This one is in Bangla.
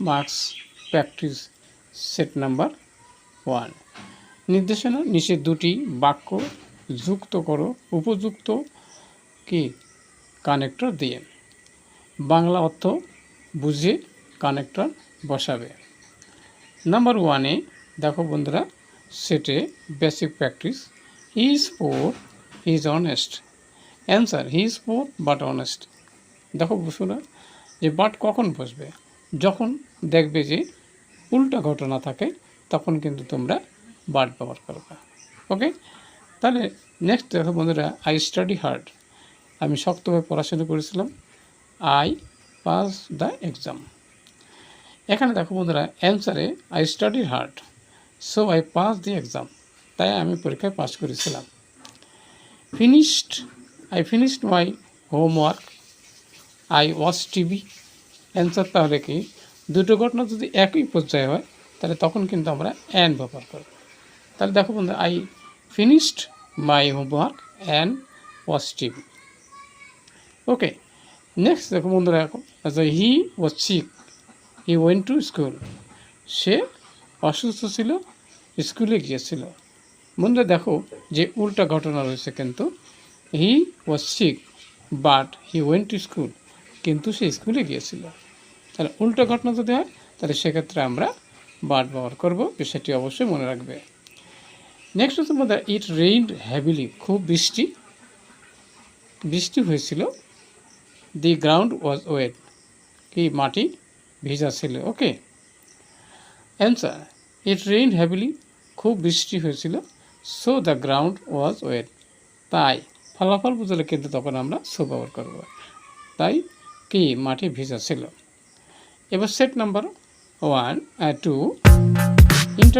Marks practice set number one. নির্দেশনা নিচে দুটি, বাক্য যুক্ত করো, উপযুক্ত কি? কানেক্টর দিয়ে। বাংলা অর্থ বুঝে কানেক্টর বসাবে। নাম্বার ওয়ানে দেখো বন্ধুরা, সেটে basic practice, he is poor he is honest. Answer, he is poor but honest. দেখো বসুরা যে বাট কখন বসবে? যখন দেখবে যে উল্টা ঘটনা থাকে, তখন কিন্তু তোমরা বাট ব্যবহার করবে ওকে তাহলে নেক্সট দেখো বন্ধুরা আই স্টাডি হার্ড আমি শক্তভাবে পড়াশোনা করেছিলাম। আই পাস দ্য এক্সাম এখানে দেখো বন্ধুরা অ্যান্সারে I study hard so I pass the exam তাই আমি পরীক্ষায় পাস করেছিলাম। Finished I finished my homework I watch TV answer তাহলে কি? দুটো ঘটনা যদি একই পর্যায়ে হয়, তাহলে তখন কিন্তু আমরা অ্যান ব্যবহার করব। তাহলে দেখো বন্ধু I finished my homework and TV okay next দেখো বন্ধুরা এখন আচ্ছা he was sick he went to school সে অসুস্থ ছিল স্কুলে গিয়েছিল। বন্ধুরা দেখো যে উল্টা ঘটনা রয়েছে কিন্তু he was sick but he went to school কিন্তু সে স্কুলে গিয়েছিল। তাহলে উল্টো ঘটনা যদি হয়, তাহলে সেক্ষেত্রে আমরা বাট ব্যবহার করব, বিষয়টি অবশ্যই মনে রাখবে। নেক্সট হচ্ছে মধ্যে ইট রেইনড হ্যাভিলি খুব বৃষ্টি। বৃষ্টি হয়েছিল। দি গ্রাউন্ড ওয়াজ ওয়েট কি, মাটি ভিজা ছিল okay answer it rain heavily খুব বৃষ্টি হয়েছিল। So the ground was wet তাই, ফলাফল বুঝলে কিন্তু তখন আমরা সো ব্যবহার করব। তাই কি মাটি ভিজা ছিল। এবার set number one two enter